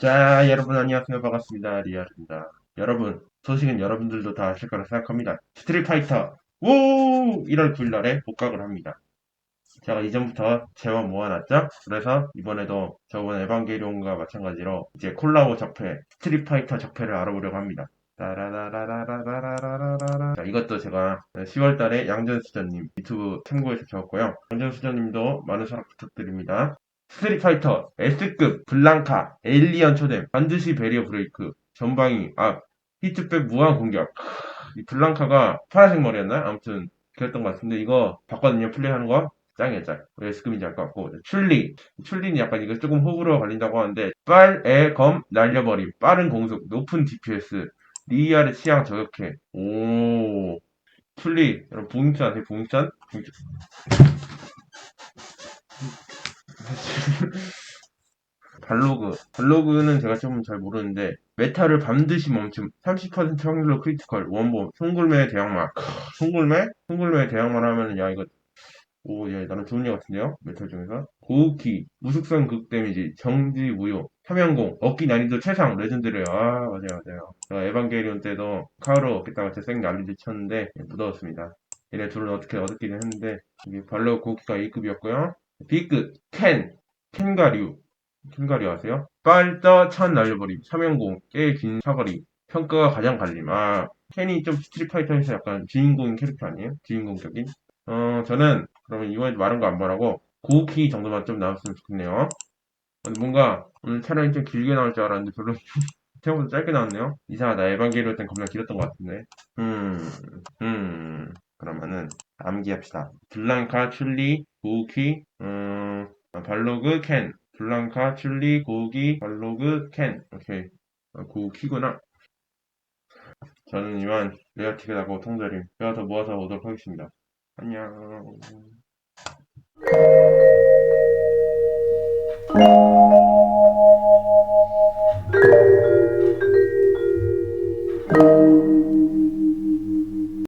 자, 여러분 안녕하세요. 반갑습니다. 리아입니다. 여러분, 소식은 여러분들도 다 아실 거라 생각합니다. 스트릿 파이터 우 1월 9일 날에 복각을 합니다. 제가 이전부터 재원 모아놨죠? 그래서 이번에도 저번 에반게리온과 마찬가지로 이제 콜라보 적폐, 스트릿 파이터 적폐를 알아보려고 합니다. 자, 이것도 제가 10월 달에 양전수전님 유튜브 참고해서 적었고요. 양전수전님도 많은 사랑 부탁드립니다. 스트릿 파이터, S급, 블랑카, 에일리언 초대, 반드시 베리어 브레이크, 전방위, 아, 히트백 무한 공격. 크, 이 블랑카가 파란색 머리였나요? 아무튼, 그랬던 것 같은데, 이거 봤거든요, 플레이하는 거. 짱이야, 짱. 왜 S급인지 알 것 같고. 출리. 출리는 약간 이거 조금 호불호 갈린다고 하는데, 빨, 에, 검, 날려버림, 빠른 공속, 높은 DPS, 리아의 취향 저격해. 오. 출리. 여러분, 봉익전 아세요? 봉익전? 봉익전. 발로그. 발로그는 제가 좀잘 모르는데, 메타를 반드시 멈춤. 30% 확률로 크리티컬. 원본. 송골매. 크, 송골매? 송골매 대항마 하면은, 야, 이거, 오, 예, 나는 좋은 일 같은데요? 메탈 중에서. 고우키. 무숙성 극 데미지. 정지 무효. 삼연공. 얻기 난이도 최상. 레전드래요. 아, 맞아요, 맞아요. 제가 에반게리온 때도 카우로 얻겠다고 제 생각 난리를 쳤는데, 예, 묻어왔습니다. 얘네 둘은 어떻게 얻었기는 했는데, 이게 발로 고우키가 A급이었고요. B급. 켄. 켄가류. 켄가류 아세요? 빨더 찬 날려버림. 삼연공. 깨긴 사거리. 평가가 가장 갈림. 아, 켄이 좀 스트릿 파이터에서 약간 주인공인 캐릭터 아니에요? 주인공적인? 어, 저는 그러면 이번에 말한 거 안 말하고 고우키 정도만 좀 나왔으면 좋겠네요. 뭔가 오늘 차라리 좀 길게 나올 줄 알았는데 별로 생각보다 짧게 나왔네요. 이상하다. 에반게리온 땐 겁나 길었던 것 같은데. 음, 음. 그러면은 암기합시다. 블랑카, 출리, 고우키, 음, 아, 발로그, 켄. 블랑카, 출리, 고우기, 발로그, 켄. 오케이. 아, 고우키구나. 저는 이만 레아티그하고 통자림 제가 더 모아서 오도록 하겠습니다. 안녕.